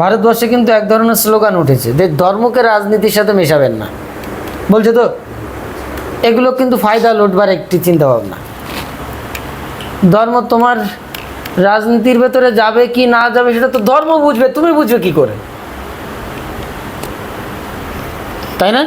ভারতবর্ষে কিন্তু এক ধরনের স্লোগান উঠেছে যে ধর্মকে রাজনীতির সাথে মেশাবেন না। বলছে তো? এগুলো কিন্তু ফায়দা লোটবার একটি চিন্তা ভাবনা ধর্ম তোমার রাজনীতির ভেতরে যাবে কি না যাবে সেটা তো ধর্ম বুঝবে তুমি বুঝবে কি করে? তাই না?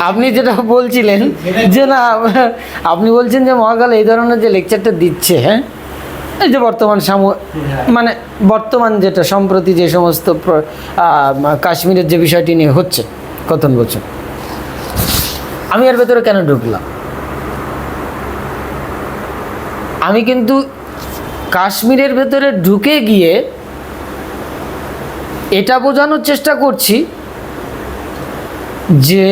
আপনি যেটা বলছিলেন যে না আপনি বলছেন যে মহাকাল এই ধরনের যে লেকচারটা দিচ্ছে হ্যাঁ? এই যে বর্তমান সামু মানে বর্তমান যেটা সম্প্রতি যে সমস্ত কাশ্মীরের যে বিষয়টি নিয়ে হচ্ছে, কথন বলছেন আমি এর ভেতরে কেন ঢুকলাম? আমি কিন্তু কাশ্মীরের ভেতরে ঢুকে গিয়ে এটা বোঝানোর চেষ্টা করছি যে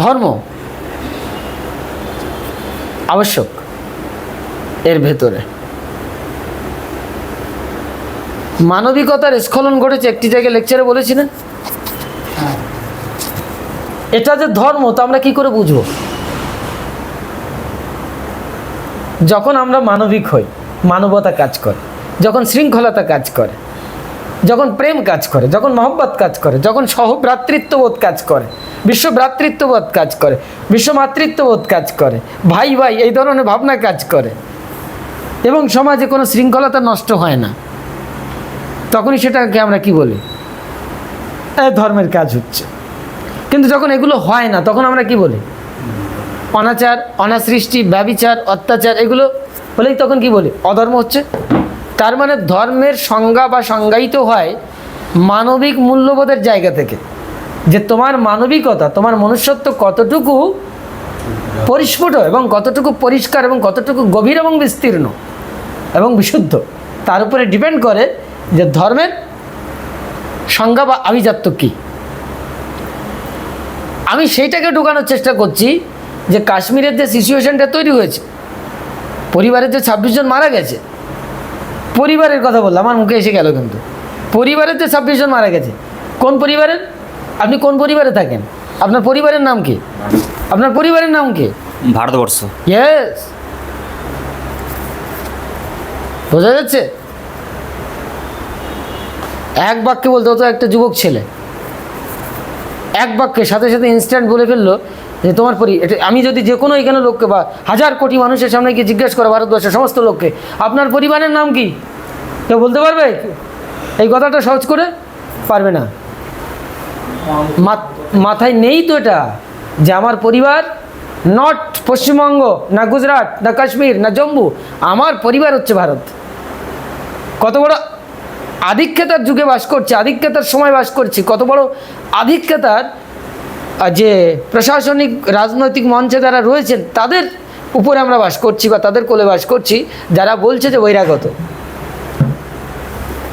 ধর্ম আবশ্যক। এর ভেতরে। মানবিকতার স্খলন ঘটেছে, একটি জায়গায় লেকচারে বলেছি না? এটা যে ধর্ম, তা আমরা কি করে বুঝব? যখন আমরা মানবিক হই, মানবতা কাজ করে, যখন শৃঙ্খলতা কাজ করে, যখন প্রেম কাজ করে, যখন মহব্বত কাজ করে, যখন সহভ্রাতৃত্ববোধ কাজ করে বিশ্ব ভ্রাতৃত্ববোধ কাজ করে বিশ্ব মাতৃত্ববোধ কাজ করে ভাই ভাই এই ধরনের ভাবনা কাজ করে এবং সমাজে কোনো শৃঙ্খলতা নষ্ট হয় না। তখনই সেটাকে আমরা কি বলি? ধর্মের কাজ হচ্ছে। কিন্তু যখন এগুলো হয় না, তখন আমরা কি বলি? অনাচার, অনাসৃষ্টি, ব্যবিচার, অত্যাচার, এগুলো হলেই তখন কি বলি? অধর্ম হচ্ছে। তার মানে ধর্মের সংজ্ঞা বা সংজ্ঞায়িত হয় মানবিক মূল্যবোধের জায়গা থেকে। যে তোমার মানবিকতা, তোমার মনুষ্যত্ব কতটুকু পরিস্ফুট এবং কতটুকু পরিষ্কার এবং কতটুকু গভীর এবং বিস্তীর্ণ এবং বিশুদ্ধ। তার উপরে ডিপেন্ড করে যে ধর্মের সংজ্ঞা বা আভিজাত্য কী। আমি সেইটাকে ঢোকানোর চেষ্টা করছি যে কাশ্মীরের যে সিচুয়েশনটা তৈরি হয়েছে পরিবারের যে ছাব্বিশ জন মারা গেছে পরিবারের কথা বললাম আমার মুখে এসে গেল কিন্তু। পরিবারের যে ছাব্বিশ জন মারা গেছে কোন পরিবারের? আপনি কোন পরিবারে থাকেন? আপনার পরিবারের নাম কি? আপনার পরিবারের নাম কি? ভারতবর্ষ। ইয়েস বোঝা যাচ্ছে? এক বাক্যে বলতে হতো একটা যুবক ছেলে। এক বাক্যে সাথে সাথে ইনস্ট্যান্ট বলে ফেলল যে, তোমার পরি আমি যদি যে কোনো এখানে লোককে বা হাজার কোটি মানুষের সামনে গিয়ে জিজ্ঞেস করো, ভারতবর্ষের সমস্ত লোককে, আপনার পরিবারের নাম কি? কেউ বলতে পারবে? এই কথাটা সহজ করে পারবে না। মাথায় নেই তো এটা যে, আমার পরিবার নট পশ্চিমবঙ্গ, না গুজরাট, না কাশ্মীর, না জম্মু, আমার পরিবার হচ্ছে ভারত। কত বড় আধিক্যতার যুগে বাস করছে, আধিক্যতার সময় বাস করছি, কত বড় আধিক্যতার যে প্রশাসনিক, রাজনৈতিক মঞ্চে যারা রয়েছেন, তাদের উপরে আমরা বাস করছি বা তাদের কোলে বাস করছি, যারা বলছে যে বহিরাগত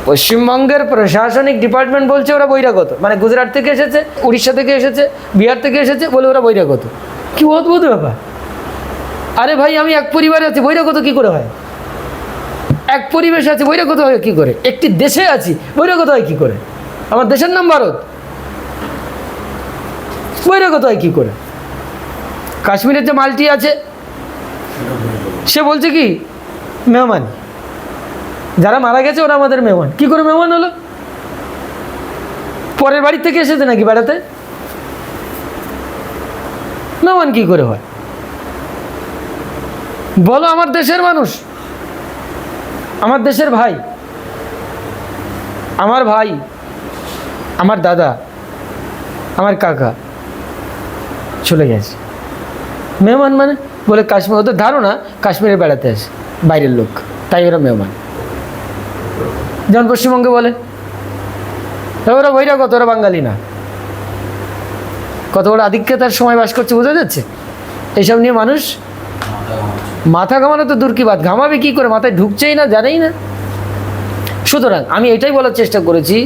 পশ্চিমবঙ্গের প্রশাসনিক ডিপার্টমেন্ট বলছে ওরা বহিরাগত মানে গুজরাট থেকে এসেছে, উড়িষ্যা থেকে এসেছে, বিহার থেকে এসেছে বলে ওরা বহিরাগত কি অদ্ভুত ব্যাপার? আরে ভাই, আমি এক পরিবারে আছি বহিরাগত কি করে হয়? এক পরিবেশে আছে বহিরাগত হয় কি করে? একটি দেশে আছি বহিরাগত হয় কি করে? আমার দেশের নাম ভারত। বহিরাগত হয় কি করে? কাশ্মীরের যে মালটি আছে, সে বলছে কি, মেহমান। যারা মারা গেছে, ওরা আমাদের মেহমান। কি করে মেহমান হলো? পরের বাড়ি থেকে এসেছে নাকি বেড়াতে? মেহমান কি করে হয়? বলো আমার দেশের মানুষ। আমার দেশের ভাই। আমার ভাই, আমার দাদা, আমার কাকা চলে গেছে। মেহমান মানে? বলে কাশ্মীর ওদের ধারণা, কাশ্মীরে বেড়াতে আসে, বাইরের লোক। তাই ওরা মেহমান। যেমন পশ্চিমবঙ্গে বলে "এ ওরা বহিরাগত, ওরা বাঙালি না। কত বড় আধিক্যতার সময় বাস করছে, বোঝা যাচ্ছে? এইসব নিয়ে মানুষ মাথা ঘামানো তো দূর কি বাদ ঘামাবে কি করে? মাথায় ঢুকছেই না, জানেই না। সুতরাং আমি এটাই বলার চেষ্টা করেছি,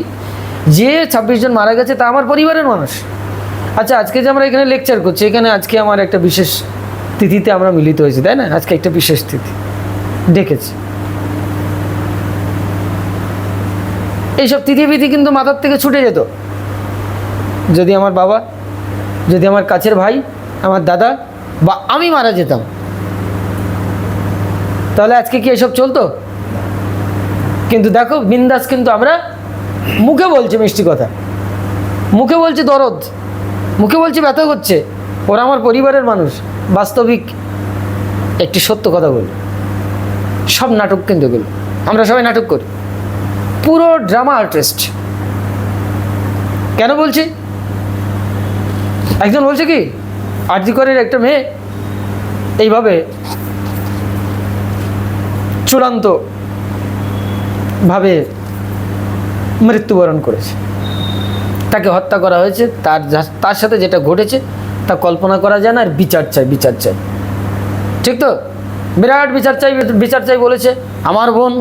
যে ছাব্বিশ জন মারা গেছে তা আমার পরিবারের মানুষ। আচ্ছা আজকে যে আমরা এখানে লেকচার করছি, এখানে আজকে আমার একটা বিশেষ তিথিতে আমরা মিলিত হয়েছি, তাই না? আজকে একটা বিশেষ তিথি। ডেকেছি। এইসব তিথি বিধি কিন্তু মাথার থেকে ছুটে যেত। যদি আমার বাবা যদি আমার কাছের ভাই, আমার দাদা বা আমি মারা যেতাম, তাহলে আজকে কি এসব চলতো? কিন্তু দেখো, বিন্দাস কিন্তু আমরা মুখে বলছি মিষ্টি কথা। মুখে বলছি দরদ, মুখে বলছি ব্যথা করছে। ওরা আমার পরিবারের মানুষ, বাস্তবিক একটি সত্য কথা বলি। সব নাটক কিন্তু এগুলো। আমরা সবাই নাটক করি। পুরো ড্রামা আর্টিস্ট। কেন বলছি? একজন বলছে কি আর্যিকরের একটা মেয়ে এইভাবে চূড়ান্ত ভাবে মৃত্যুবরণ করেছে। তাকে হত্যা করা হয়েছে, তার তার সাথে যেটা ঘটেছে, তা কল্পনা করা যায় না আর বিচার চাই বিচার চাই। ঠিক তো? বিরাট বিচার চাই বিচার চাই বলেছে, আমার বোন,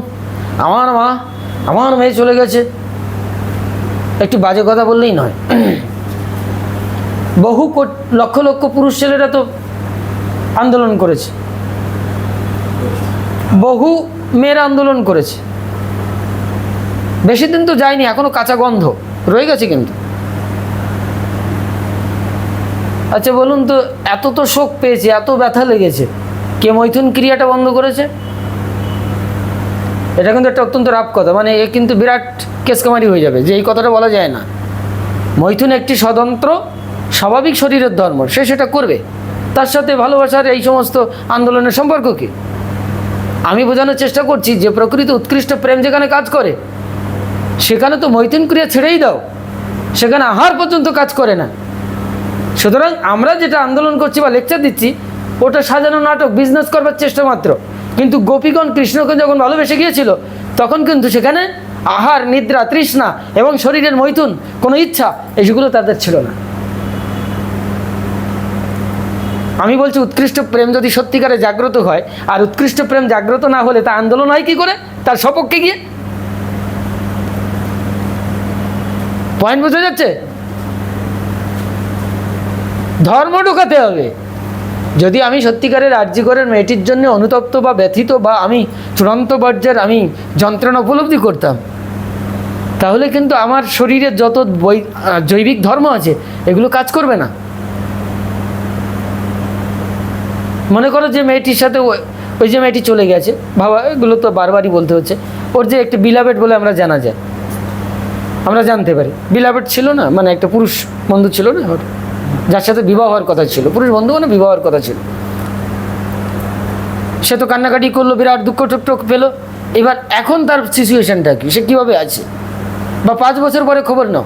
আমার মা, আমার মেয়ে চলে গেছে। একটি বাজে কথা বললেই নয়। বহু লক্ষ লক্ষ পুরুষ ছেলেরা তো আন্দোলন করেছে। বহু মেয়েরা আন্দোলন করেছে। বেশি দিন তো যায়নি, এখনও কাঁচা গন্ধ, রয়ে গেছে কিন্তু। আচ্ছা বলুন তো, এত তো শোক পেয়েছে, এত ব্যথা লেগেছে, কে মৈথুন ক্রিয়াটা বন্ধ করেছে? এটা কিন্তু একটা অত্যন্ত রাপ কথা মানে এ কিন্তু বিরাট কেসকামারি হয়ে যাবে, যে এই কথাটা বলা যায় না। মৈথুন একটি স্বতন্ত্র স্বাভাবিক শরীরের ধর্ম, সে সেটা করবে। তার সাথে ভালোবাসার এই সমস্ত আন্দোলনের সম্পর্ক কি? আমি বোঝানোর চেষ্টা করছি যে প্রকৃত উৎকৃষ্ট প্রেম যেখানে কাজ করে, সেখানে তো মৈথুন ক্রিয়া ছেড়েই দাও। সেখানে আহার পর্যন্ত কাজ করে না। সুতরাং আমরা যেটা আন্দোলন করছি বা লেকচার দিচ্ছি, ওটা সাজানো নাটক বিজনেস করবার চেষ্টা মাত্র। কিন্তু গোপীগণ কৃষ্ণকে যখন ভালোবেসে গিয়েছিল, তখন কিন্তু সেখানে আহার, নিদ্রা, তৃষ্ণা এবং শরীরের মৈথুন, কোনো ইচ্ছা এইগুলো তাদের ছিল না। আমি বলছি, উৎকৃষ্ট প্রেম যদি সত্যিকারে জাগ্রত হয়, আর উৎকৃষ্ট প্রেম জাগ্রত না হলে তা আন্দোলন হয় কি করে? তার সপক্ষে গিয়ে। পয়েন্ট বোঝা যাচ্ছে ধর্ম ঢুকাতে হবে। যদি আমি সত্যিকারের আর্যিকরের মেয়েটির জন্য অনুতপ্ত বা ব্যথিত বা আমি চূড়ান্ত পর্যায়ের আমি যন্ত্রণা উপলব্ধি করতাম, তাহলে কিন্তু আমার শরীরে যত জৈবিক ধর্ম আছে, এগুলো কাজ করবে না। মনে করো যে মেয়েটির সাথে ওই- যে মেয়েটি চলে গেছে, বাবা, এগুলো তো বারবারই বলতে হচ্ছে। ওর যে একটা বিলাবেট বলে আমরা জানা যায়। আমরা জানতে পারি। বিলাবেট ছিল না মানে একটা পুরুষ বন্ধু ছিল না ওর। যার সাথে বিবাহ হওয়ার কথা ছিল। পুরুষ বন্ধু মানে বিবাহ হওয়ার কথা ছিল। সে তো কান্নাকাটি করল, বিরাট দুঃখ টুক টুক পেল। এবার এখন তার সিচুয়েশনটা কি? সে কীভাবে আছে? বা পাঁচ বছর পরে খবর নাও।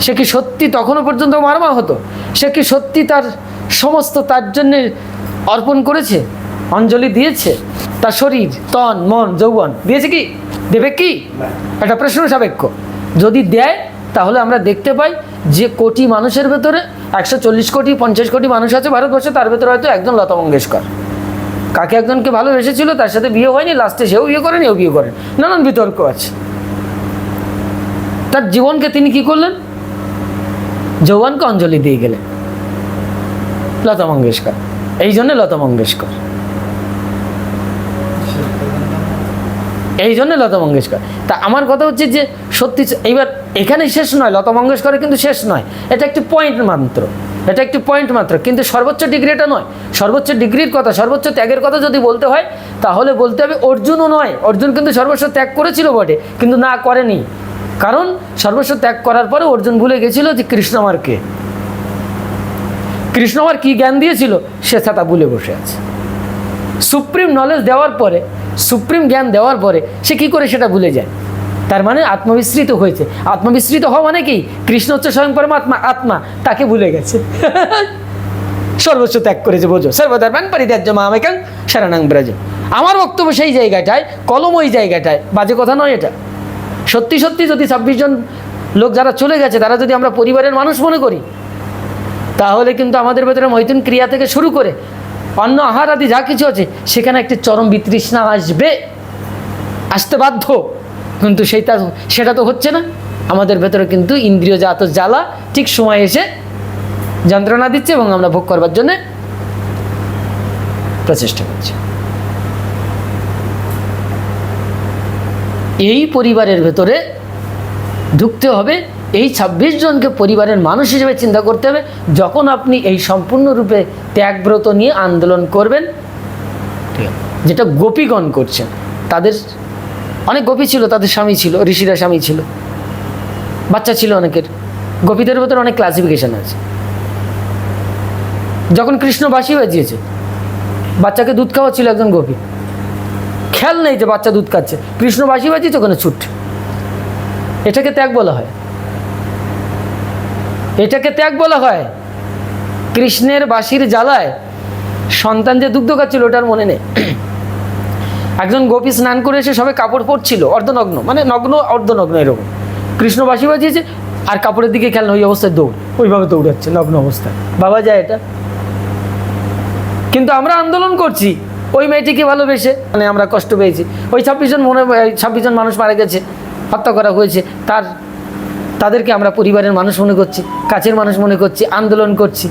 সে কি সত্যি তখনও পর্যন্ত মারমা হতো? সে কি সত্যি তার সমস্ত তার জন্যে অর্পণ করেছে অঞ্জলি দিয়েছে। তার শরীর তন মন যৌবন দিয়েছে কি? দেবে কি? একটা প্রশ্ন সাপেক্ষ। যদি দেয় তাহলে আমরা দেখতে পাই যে কোটি মানুষের ভেতরে একশো চল্লিশ কোটি পঞ্চাশ কোটি মানুষ আছে ভারতবর্ষে তার ভেতরে হয়তো একজন লতা মঙ্গেশকর। কাকে একজনকে ভালোবেসেছিল তার সাথে বিয়ে হয়নি লাস্টে সেও বিয়ে করেন এও বিয়ে করেন নানান বিতর্ক আছে। তার জীবনকে তিনি কি করলেন? যৌবনকে অঞ্জলি দিয়ে গেলেন। লতা মঙ্গেশকর। এই জন্য লতা মঙ্গেশকর। এই জন্য লতা মঙ্গেশকর। তা আমার কথা হচ্ছে যে, সত্যি এইবার এখানে শেষ নয়, লতা মঙ্গেশকরের কিন্তু শেষ নয়। এটা একটি পয়েন্ট মাত্র। এটা একটি পয়েন্ট মাত্র। কিন্তু সর্বোচ্চ ডিগ্রি এটা নয়। সর্বোচ্চ ডিগ্রির কথা, সর্বোচ্চ ত্যাগের কথা যদি বলতে হয়, তাহলে বলতে হবে অর্জুনও নয়। অর্জুন কিন্তু সর্বস্ব ত্যাগ করেছিল বটে, কিন্তু না করেনি। কারণ সর্বস্ব ত্যাগ করার পরে অর্জুন ভুলে গেছিল যে কৃষ্ণ আমার কে? কৃষ্ণ আমার কী জ্ঞান দিয়েছিল? সে তা ভুলে বসে আছে। সুপ্রিম নলেজ দেওয়ার পরে, সুপ্রিম জ্ঞান দেওয়ার পরে সে কি করে সেটা ভুলে যায়? তার মানে আত্মবিস্মৃত হয়েছে। আত্মবিস্মৃত হওয়া মানে কি? কৃষ্ণ হচ্ছে স্বয়ং পরমাত্মা, আত্মা, তাকে ভুলে গেছে। সর্বোচ্চ ত্যাগ করেছে, বোঝো। সর্বধর্মান পরিত্যাজ্য মামেকাং শরণাং ব্রজ। আমার বক্তব্য সেই জায়গাটায় কলম ওই জায়গাটায়, বাজে কথা নয় এটা। সত্যি সত্যি যদি ছাব্বিশ জন লোক যারা চলে গেছে, তারা যদি আমরা পরিবারের মানুষ মনে করি তাহলে কিন্তু আমাদের ভেতরে মৈথুন ক্রিয়া থেকে শুরু করে অন্য আহার আদি যা কিছু আছে, সেখানে একটি চরম বিতৃষ্ণা আসবে। আসতে বাধ্য। কিন্তু সেইটা, সেটা তো হচ্ছে না। আমাদের ভেতরে কিন্তু ইন্দ্রিয় জাত জ্বালা ঠিক সময় এসে যন্ত্রণা দিচ্ছে এবং আমরা ভোগ করবার জন্য প্রচেষ্টা করছি। এই পরিবারের ভেতরে ঢুকতে হবে এই ছাব্বিশ জনকে পরিবারের মানুষ হিসেবে চিন্তা করতে হবে। যখন আপনি এই সম্পূর্ণরূপে ত্যাগব্রত নিয়ে আন্দোলন করবেন যেটা গোপীগণ করছেন তাদের অনেক গোপী ছিল তাদের স্বামী ছিল ঋষিরা স্বামী ছিল। বাচ্চা ছিল অনেকের। গোপীদের ভেতর অনেক ক্লাসিফিকেশন আছে। যখন কৃষ্ণ বাসী হয়ে গিয়েছে বাচ্চাকে দুধ খাওয়া ছিল একজন গোপী। খেয়াল নেই যে বাচ্চা দুধ খাচ্ছে। কৃষ্ণ বাসী গিয়েছে ওখানে ছুট এটাকে ত্যাগ বলা হয়। এটাকে ত্যাগ বলা হয়। কৃষ্ণের বাসির জ্বালায় সন্তান যে দুগ্ধ খাচ্ছিল, ওটার মনে নেই। একজন গোপী স্নান করে এসে সবে কাপড় পরছিল, অর্ধনগ্ন মানে নগ্ন, অর্ধনগ্ন এরকম। কৃষ্ণ বাসি বাজিয়েছে, আর কাপড়ের দিকে খেয়াল ওই অবস্থায় দৌড়। ওইভাবে দৌড়াচ্ছে, নগ্ন অবস্থায়। বাবা যায় এটা। কিন্তু আমরা আন্দোলন করছি, ওই মেয়েটিকে ভালোবেসে মানে আমরা কষ্ট পেয়েছি। ওই ছাব্বিশ জন মনে ছাব্বিশ জন মানুষ মারা গেছে, হত্যা করা হয়েছে, তার তাদেরকে আমরা পরিবারের মানুষ মনে করছি কাছের মানুষ মনে করছি আন্দোলন করছি।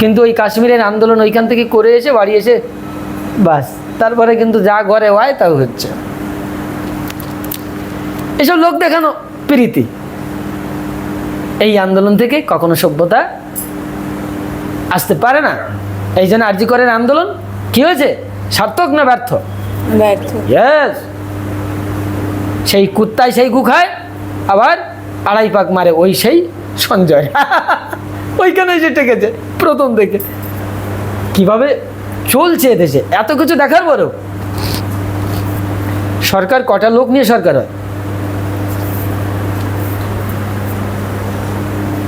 কিন্তু ওই কাশ্মীরের আন্দোলন ওইখান থেকে করে এসে বাড়ি এসে বাস। তারপরে কিন্তু যা ঘরে হয় তাও হচ্ছে। এসব লোক দেখানো প্রীতি। এই আন্দোলন থেকে কখনো সভ্যতা আসতে পারে না। এই জন্য আরজি করেন আন্দোলন। কি হয়েছে? সার্থক না ব্যর্থ? ব্যর্থ। সেই কুত্তায় সেই গু খায় আবার আড়াই পাক মারে ওই সেই সঞ্জয়। ওইখানে এসে টেকেছে প্রথম থেকে। কীভাবে চলছে দেশে? এত কিছু দেখার পরেও। সরকার কটা লোক নিয়ে সরকার হয়?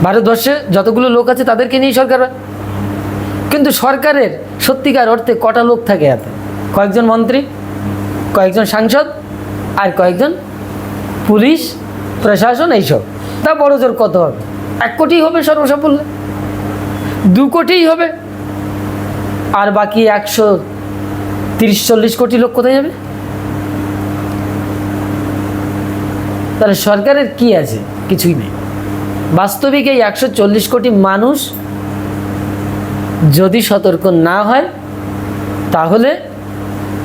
ভারতবর্ষে যতগুলো লোক আছে তাদেরকে নিয়ে সরকার হয়। কিন্তু সরকারের সত্যিকার অর্থে কটা লোক থাকে হাতে? কয়েকজন মন্ত্রী, কয়েকজন সাংসদ আর কয়েকজন পুলিশ প্রশাসন এইসব। তা বড় জোর কত হবে? এক কোটি হবে সর্বসাফল্য। দু কোটিই হবে। আর বাকি একশো তিরিশ, চল্লিশ কোটি লোক কোথায় যাবে? তাহলে সরকারের কি আছে? কিছুই নেই। বাস্তবিক এই একশো চল্লিশ কোটি মানুষ যদি সতর্ক না হয়, তাহলে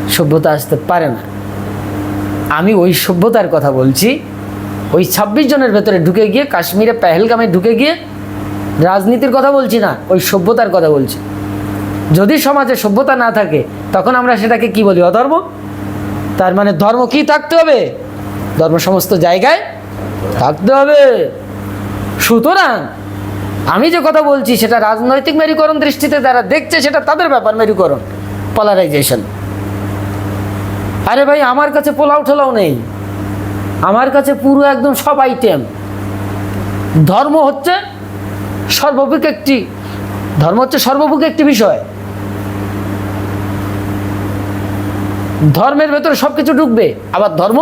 সভ্যতা আসতে পারে না। আমি ওই সভ্যতার কথা বলছি। ওই ছাব্বিশ জনের ভেতরে ঢুকে গিয়ে, কাশ্মীরে পেহেলগামে ঢুকে গিয়ে রাজনীতির কথা বলছি না, ওই সভ্যতার কথা বলছি। যদি সমাজে সভ্যতা না থাকে, তখন আমরা সেটাকে কি বলি, অধর্ম? তার মানে ধর্ম কি থাকতে হবে? ধর্ম সমস্ত জায়গায় থাকতে হবে। সুতরাং আমি যে কথা বলছি, সেটা রাজনৈতিক মেরুকরণ দৃষ্টিতে যারা দেখছে, সেটা তাদের ব্যাপার মেরুকরণ পলারাইজেশন আরে ভাই, আমার কাছে পোলাও ঠোলাও নেই। আমার কাছে পুরো একদম সব আইটেম ধর্ম হচ্ছে সর্বভুক একটি, ধর্ম হচ্ছে সর্বভুক একটি বিষয়। ধর্মের ভেতরে সব কিছু ঢুকবে, আবার ধর্ম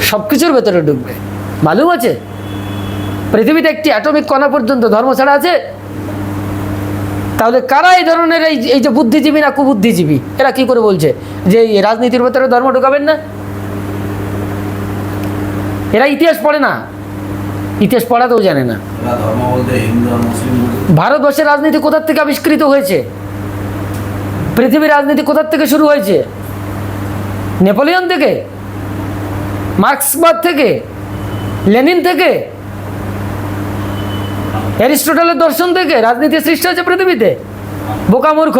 সব কিছুর ভেতরে ঢুকবে। মালুম আছে? পৃথিবীতে একটি অ্যাটমিক কণা পর্যন্ত ধর্ম ছাড়া আছে? তাহলে কারা এই ধরনের এই এই যে বুদ্ধিজীবী না কুবুদ্ধিজীবী? এরা কি করে বলছে? যে এই রাজনীতির ভেতরে ধর্ম ঢুকাবেন না? এরা ইতিহাস পড়ে না। ইতিহাস পড়াতেও জানে না। ভারতবর্ষের রাজনীতি কোথার থেকে আবিষ্কৃত হয়েছে? পৃথিবীর রাজনীতি কোথার থেকে শুরু হয়েছে? নেপোলিয়ন থেকে? মার্ক্সবাদ থেকে? লেনিন থেকে? অ্যারিস্টোটলের দর্শন থেকে? রাজনীতি সৃষ্টি হয়েছে পৃথিবীতে? বোকা মূর্খ।